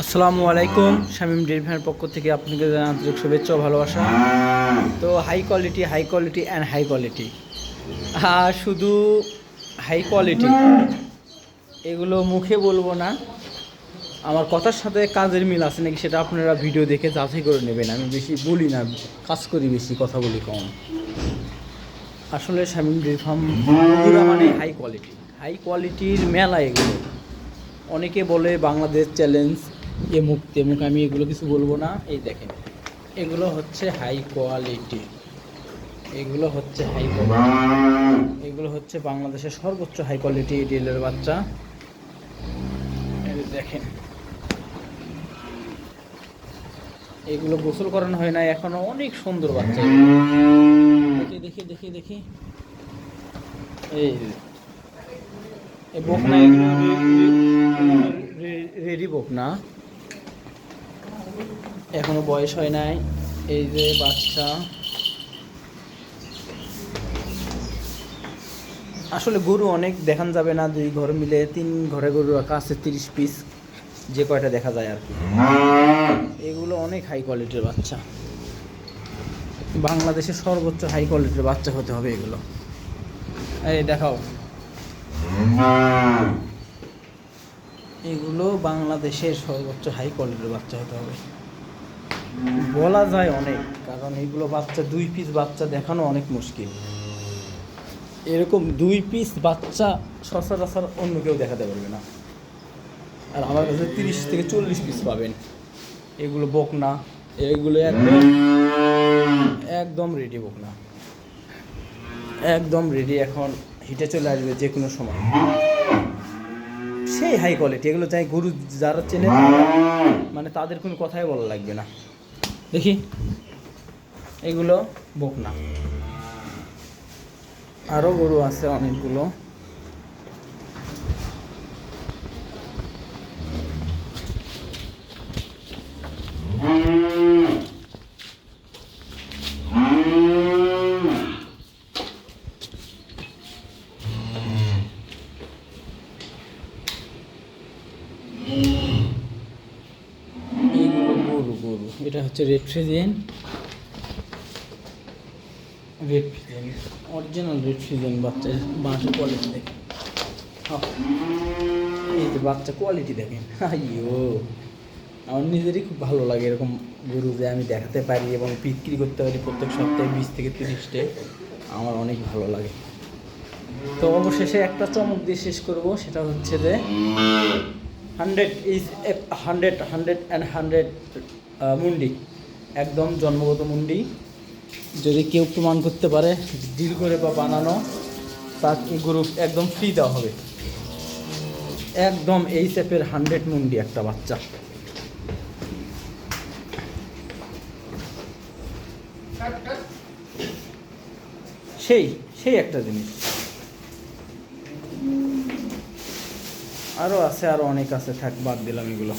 আসসালামু আলাইকুম, শামীম ডেরিফানের পক্ষ থেকে আপনাকে আন্তরিক শুভেচ্ছা ভালোবাসা। তো high quality high quality and high quality আর শুধু হাই কোয়ালিটি এগুলো মুখে বলব না। আমার কথার সাথে কাজের মিল আছে নাকি সেটা আপনারা ভিডিও দেখে যাচাই করে নেবেন। আমি বেশি বলি না, কাজ করি বেশি, কথা বলি কম। আসলে শামীম ডেরি ফার্ম মানে হাই কোয়ালিটি হাই কোয়ালিটির মেলা এগুলো। অনেকে বলে বাংলাদেশ চ্যালেঞ্জ এমুক তেমুক আমি এগুলো কিছু বলব না এই দেখেন এগুলো হচ্ছে হাই কোয়ালিটি এগুলো হচ্ছে হাই কোয়ালিটি এগুলো হচ্ছে বাংলাদেশের সর্বোচ্চ হাই কোয়ালিটি ডিলের বাচ্চা দেখেন এগুলো গোসল করানো হয় না এখনও অনেক সুন্দর বাচ্চা দেখি দেখি দেখি দেখি এই বকনা রেডি বকনা এখনও বয়স হয় নাই। এই যে বাচ্চা। আসলে গরু অনেক দেখান যাবে না, দুই ঘর মিলে। তিন ঘরে গরু রাখা আছে, তিরিশ পিস যে কয়টা দেখা যায় আর কি। এগুলো অনেক হাই কোয়ালিটির বাচ্চা। বাংলাদেশের সর্বোচ্চ হাই কোয়ালিটির বাচ্চা হতে হবে এগুলো। এই দেখাও। বাংলাদেশের সর্বোচ্চ হাই কোয়ালিটির বাচ্চা হতে হবে। বলা যায় অনেক, কারণ এগুলো বাচ্চা, দুই পিস বাচ্চা দেখানো অনেক মুশকিল। এরকম দুই পিস বাচ্চা সচরাচর অন্য কেউ দেখাতে পারবে না। আর আমার কাছে তিরিশ থেকে চল্লিশ পিস পাবেন। এগুলো বকনা, এগুলো একদম একদম রেডি বকনা। একদম রেডি এখন, হিটে চলে আসবে যে কোনো সময়। সেই হাই কোয়ালিটি এগুলো চাই গরু যারা চেনে মানে তাদের কোনো কথাই বলা লাগবে না। দেখি এগুলো বকনা। আরও গরু আছে অনেকগুলো। গরু এটা হচ্ছে red Friesian original red Friesian বাচ্চা বাঁশের কোয়ালিটি দেখেন। হ্যাঁ। এই যে বাচ্চা কোয়ালিটি দেখেন। আইয়ো। আমার নিজেরই খুব ভালো লাগে এরকম গরু যে আমি দেখাতে পারি এবং বিক্রি করতে পারি প্রত্যেক সপ্তাহে বিশ থেকে তিরিশটে। আমার অনেক ভালো লাগে। তো অবশেষে একটা চমক দিয়ে শেষ করব, সেটা হচ্ছে যে hundred is hundred hundred and hundred মুন্ডি। একদম জন্মগত মুন্ডি। যদি কেউ প্রমাণ করতে পারে, ডিল করে বা বানানো, তাকে গ্রুপ একদম ফ্রি দেওয়া হবে। একদম এই সেপের হান্ড্রেড মুন্ডি একটা বাচ্চা। সেই সেই একটা জিনিস। আরও আছে আরও অনেক আছে, থাক, বাদ দিলাম এগুলো।